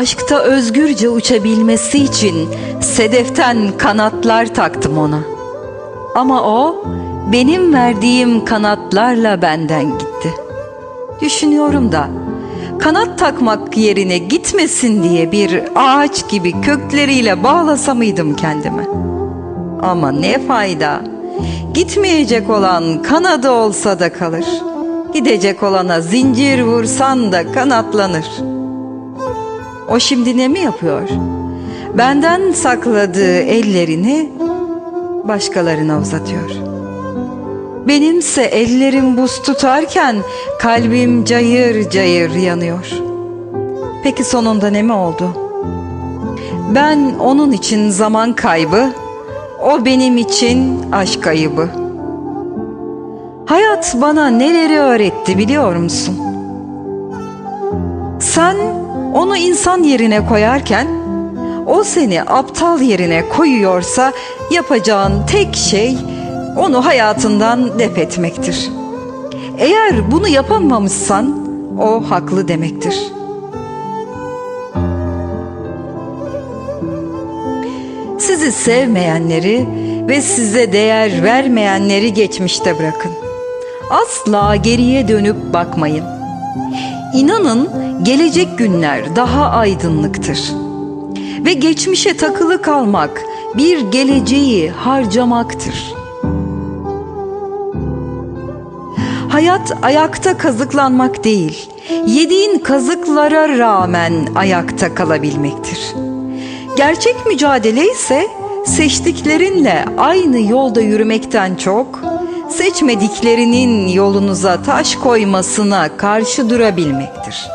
Aşkta özgürce uçabilmesi için sedeften kanatlar taktım ona. Ama o benim verdiğim kanatlarla benden gitti. Düşünüyorum da kanat takmak yerine gitmesin diye bir ağaç gibi kökleriyle bağlasa mıydım kendimi? Ama ne fayda? Gitmeyecek olan kanadı olsa da kalır. Gidecek olana zincir vursan da kanatlanır. O şimdi ne mi yapıyor? Benden sakladığı ellerini başkalarına uzatıyor. Benimse ellerim buz tutarken kalbim cayır cayır yanıyor. Peki sonunda ne mi oldu? Ben onun için zaman kaybı, o benim için aşk ayıbı. Hayat bana neleri öğretti biliyor musun? Sen onu insan yerine koyarken o seni aptal yerine koyuyorsa yapacağın tek şey onu hayatından def etmektir. Eğer bunu yapamamışsan o haklı demektir. Sizi sevmeyenleri ve size değer vermeyenleri geçmişte bırakın. Asla geriye dönüp bakmayın. İnanın gelecek günler daha aydınlıktır. Ve geçmişe takılı kalmak bir geleceği harcamaktır. Hayat ayakta kazıklanmak değil, yediğin kazıklara rağmen ayakta kalabilmektir. Gerçek mücadele ise seçtiklerinle aynı yolda yürümekten çok, seçmediklerinin yolunuza taş koymasına karşı durabilmektir.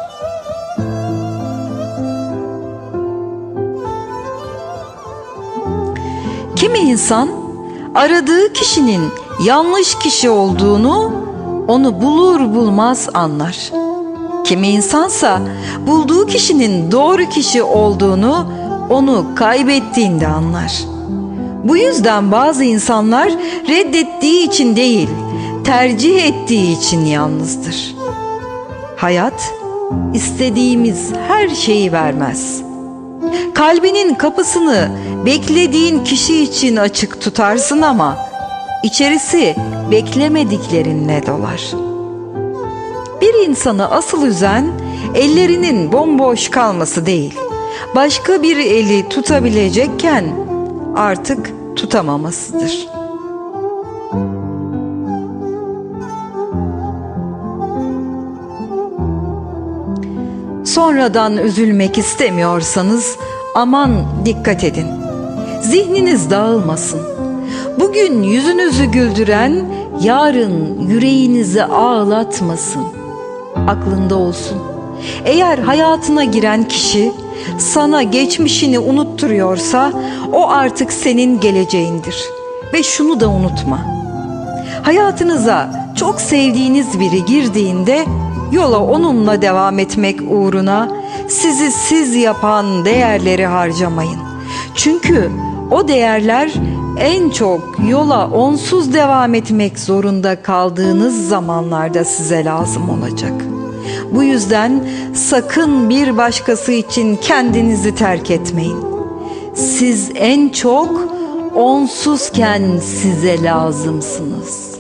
Kimi insan aradığı kişinin yanlış kişi olduğunu onu bulur bulmaz anlar. Kimi insansa bulduğu kişinin doğru kişi olduğunu onu kaybettiğinde anlar. Bu yüzden bazı insanlar reddettiği için değil, tercih ettiği için yalnızdır. Hayat istediğimiz her şeyi vermez. Kalbinin kapısını beklediğin kişi için açık tutarsın ama içerisi beklemediklerinle dolar. Bir insanı asıl üzen ellerinin bomboş kalması değil, başka bir eli tutabilecekken artık tutamamasıdır. Sonradan üzülmek istemiyorsanız aman dikkat edin. Zihniniz dağılmasın. Bugün yüzünüzü güldüren yarın yüreğinizi ağlatmasın. Aklında olsun. Eğer hayatına giren kişi sana geçmişini unutturuyorsa o artık senin geleceğindir. Ve şunu da unutma. Hayatınıza çok sevdiğiniz biri girdiğinde yola onunla devam etmek uğruna sizi siz yapan değerleri harcamayın. Çünkü o değerler en çok yola onsuz devam etmek zorunda kaldığınız zamanlarda size lazım olacak. Bu yüzden sakın bir başkası için kendinizi terk etmeyin. Siz en çok onsuzken size lazımsınız.''